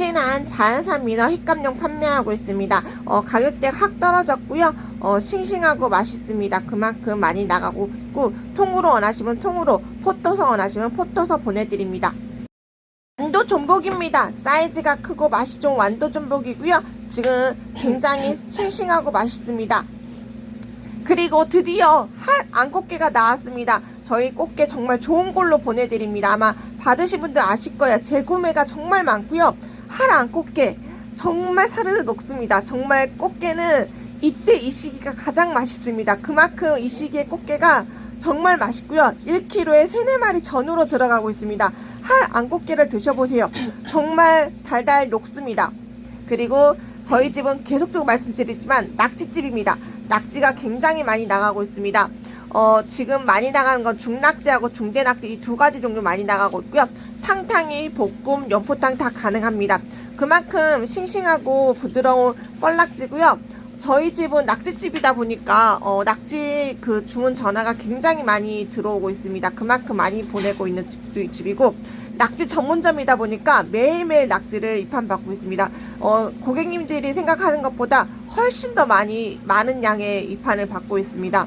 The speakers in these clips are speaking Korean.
진한 자연산 민어 휘감용 판매하고 있습니다. 어, 가격대가 확 떨어졌고요. 어, 싱싱하고 맛있습니다. 그만큼 많이 나가고 있고 통으로 원하시면 통으로 포터서 원하시면 포터서 보내드립니다. 완도 전복입니다. 사이즈가 크고 맛이 좋은 완도 전복이고요. 지금 굉장히 싱싱하고 맛있습니다. 그리고 드디어 할 안꽃게가 나왔습니다. 저희 꽃게 정말 좋은 걸로 보내드립니다. 아마 받으신 분들 아실 거예요. 재구매가 정말 많고요. 할 안 꽃게 정말 사르르 녹습니다. 정말 꽃게는 이때 이 시기가 가장 맛있습니다. 그만큼 이 시기에 꽃게가 정말 맛있고요. 1kg에 3, 4마리 전으로 들어가고 있습니다. 할 안 꽃게를 드셔보세요. 정말 달달 녹습니다. 그리고 저희 집은 계속적으로 말씀드리지만 낙지집입니다. 낙지가 굉장히 많이 나가고 있습니다. 어, 지금 많이 나가는 건 중낙지하고 중대낙지 이 두 가지 종류 많이 나가고 있고요. 탕탕이, 볶음, 연포탕 다 가능합니다. 그만큼 싱싱하고 부드러운 뻘낙지고요. 저희 집은 낙지집이다 보니까 어, 낙지 그 주문 전화가 굉장히 많이 들어오고 있습니다. 그만큼 많이 보내고 있는 집, 집이고 낙지 전문점이다 보니까 매일매일 낙지를 입판받고 있습니다. 어, 고객님들이 생각하는 것보다 훨씬 더 많이 많은 양의 입판을 받고 있습니다.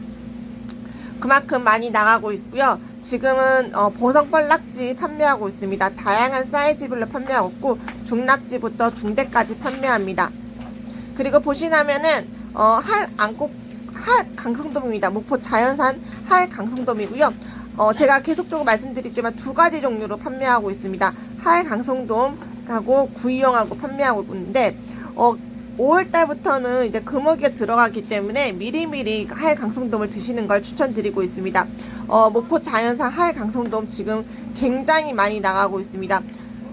그만큼 많이 나가고 있고요. 지금은 어, 보성뻘 낙지 판매하고 있습니다. 다양한 사이즈별로 판매하고 있고 중낙지부터 중대까지 판매합니다. 그리고 보시면은 어, 할 안국 할 강성돔입니다. 목포 자연산 할 강성돔이고요. 어, 제가 계속적으로 말씀드리지만 두 가지 종류로 판매하고 있습니다. 할 강성돔하고 구이용하고 판매하고 있는데 어, 5월 달부터는 이제 금어기가 들어가기 때문에 미리미리 할 강성돔을 드시는 걸 추천드리고 있습니다. 어, 목포 자연산 할 강성돔 지금 굉장히 많이 나가고 있습니다.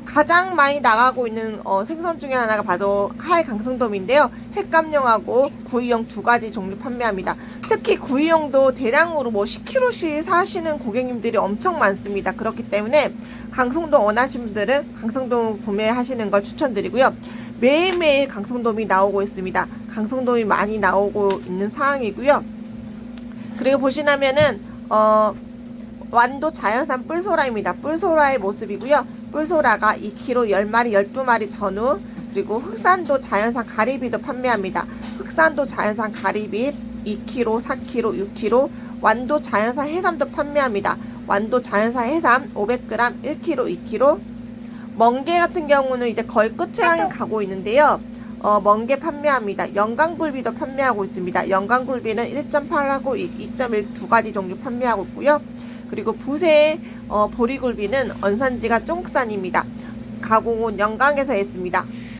가장 많이 나가고 있는 어, 생선 중에 하나가 바로 하이 강성돔인데요. 횟감용하고 구이용 두 가지 종류 판매합니다. 특히 구이용도 대량으로 뭐 10kg씩 사시는 고객님들이 엄청 많습니다. 그렇기 때문에 강성돔 원하시는 분들은 강성돔 구매하시는 걸 추천드리고요. 매일매일 강성돔이 나오고 있습니다. 강성돔이 많이 나오고 있는 상황이고요. 그리고 보시면은 어 완도 자연산 뿔소라입니다. 뿔소라의 모습이고요. 뿔소라가 2kg 10마리, 12마리 전후, 그리고 흑산도 자연산 가리비도 판매합니다. 흑산도 자연산 가리비 2kg, 4kg, 6kg, 완도 자연산 해삼도 판매합니다. 완도 자연산 해삼 500g, 1kg, 2kg. 멍게 같은 경우는 이제 거의 끝에 향해 가고 있는데요. 어, 멍게 판매합니다. 영광굴비도 판매하고 있습니다. 영광굴비는 1.8하고 2.1 두 가지 종류 판매하고 있고요. 그리고 부세 어, 보리굴비는 언산지가 쫑산입니다. 가공은 영광에서 했습니다.